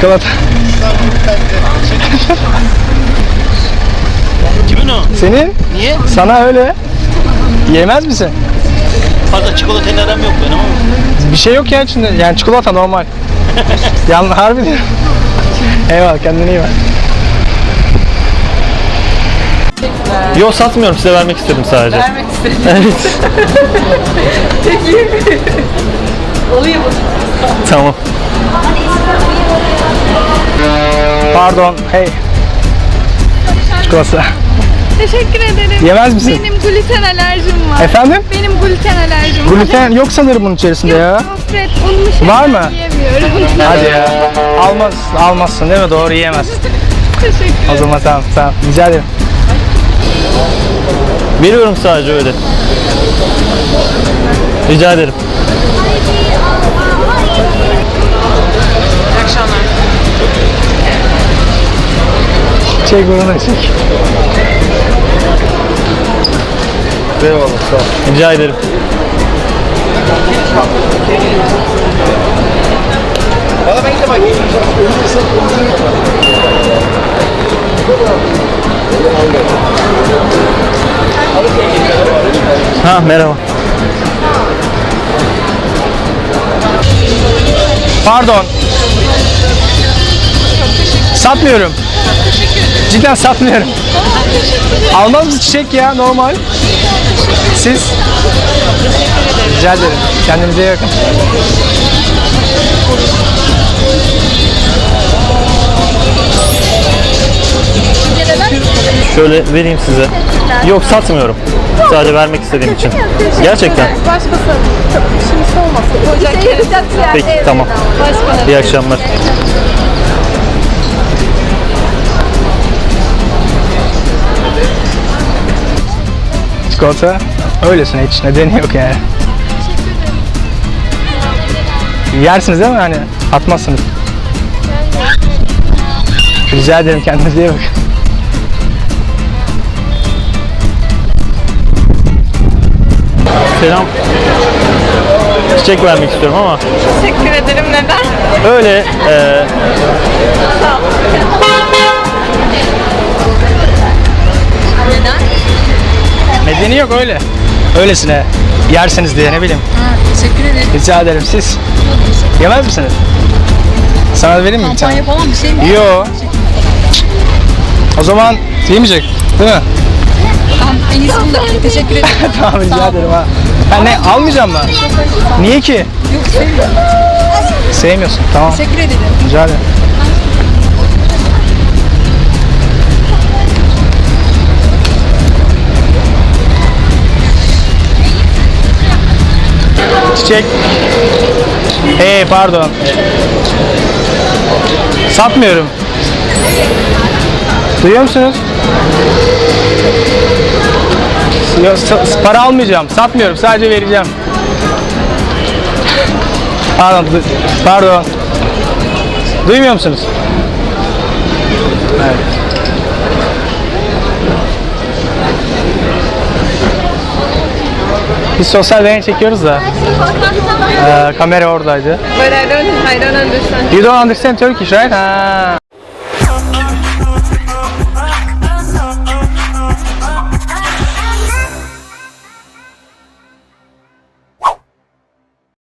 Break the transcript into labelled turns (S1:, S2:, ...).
S1: Çikolata.
S2: Kimin o?
S1: Senin?
S2: Niye?
S1: Sana öyle. Yemez misin?
S2: Fazla çikolatayla aram yok benim ama.
S1: Bir şey yok ya içinde. Yani çikolata normal. Yan harbi diyorum. Eyvallah kendine iyi bak.
S3: Yok satmıyorum size vermek istedim sadece.
S4: Vermek istedim.
S3: Evet.
S4: Peki. Olayım.
S3: tamam.
S1: Pardon. Hey. Çikolata.
S5: Teşekkür ederim.
S1: Yemez misin?
S5: Benim gluten alerjim var.
S1: Efendim?
S5: Benim gluten alerjim var.
S1: Gluten yok sanırım bunun içerisinde ya.
S5: Gofret, unlu şeyler
S1: Var mı?
S5: yiyemiyorum.
S1: Hadi ya. Almaz, almazsın değil mi? Doğru yiyemezsin.
S5: Teşekkür
S1: O
S5: ederim.
S1: zaman tamam tamam. Rica ederim.
S3: Veriyorum sadece öyle. Rica ederim.
S1: Çek bunu çek.
S3: Eyvallah sağ ol. Rica ederim. Ha merhaba.
S1: Pardon. Satmıyorum. Cidden satmıyorum. Almaz mısın çiçek ya normal? Siz? Rica ederim. Kendinize iyi bakın.
S3: Şöyle vereyim size. Yok satmıyorum. Sadece vermek istediğim için. Gerçekten.
S4: Başkası. Şimdi olmasın.
S3: Peki tamam. İyi akşamlar.
S1: Çikolata öylesine hiç nedeni yok yani. Yersiniz değil mi hani atmazsınız. Rica ederim kendinize iyi bakın.
S3: Selam. Çiçek vermek istiyorum ama
S4: Teşekkür ederim. Neden?
S3: öyle e,
S1: yok öyle. Öylesine yersiniz diye ne bileyim.
S4: Teşekkür ederim.
S1: Rica ederim siz. Yemez misiniz? Sana da vereyim mi bir tane?
S4: falan bir şey mi?
S1: Yo. O zaman yemeyecek değil mi?
S4: Tamam. En iyisi bunda. Teşekkür ederim.
S1: tamam rica ederim ha. Ben ne almayacağım mı? Niye ki?
S4: Yok sevmiyorum.
S1: Sevmiyorsun. Tamam.
S4: Teşekkür ederim.
S1: Rica ederim. Çiçek. Hey pardon. Satmıyorum. Duyuyor musunuz? Yok, para almayacağım. Satmıyorum. Sadece vereceğim. Pardon. Pardon. Duymuyor musunuz? Evet. Biz sosyal deney çekiyoruz da eee, kamera oradaydı.
S4: But I don't, I don't understand.
S1: You don't understand Turkish, right? Ha.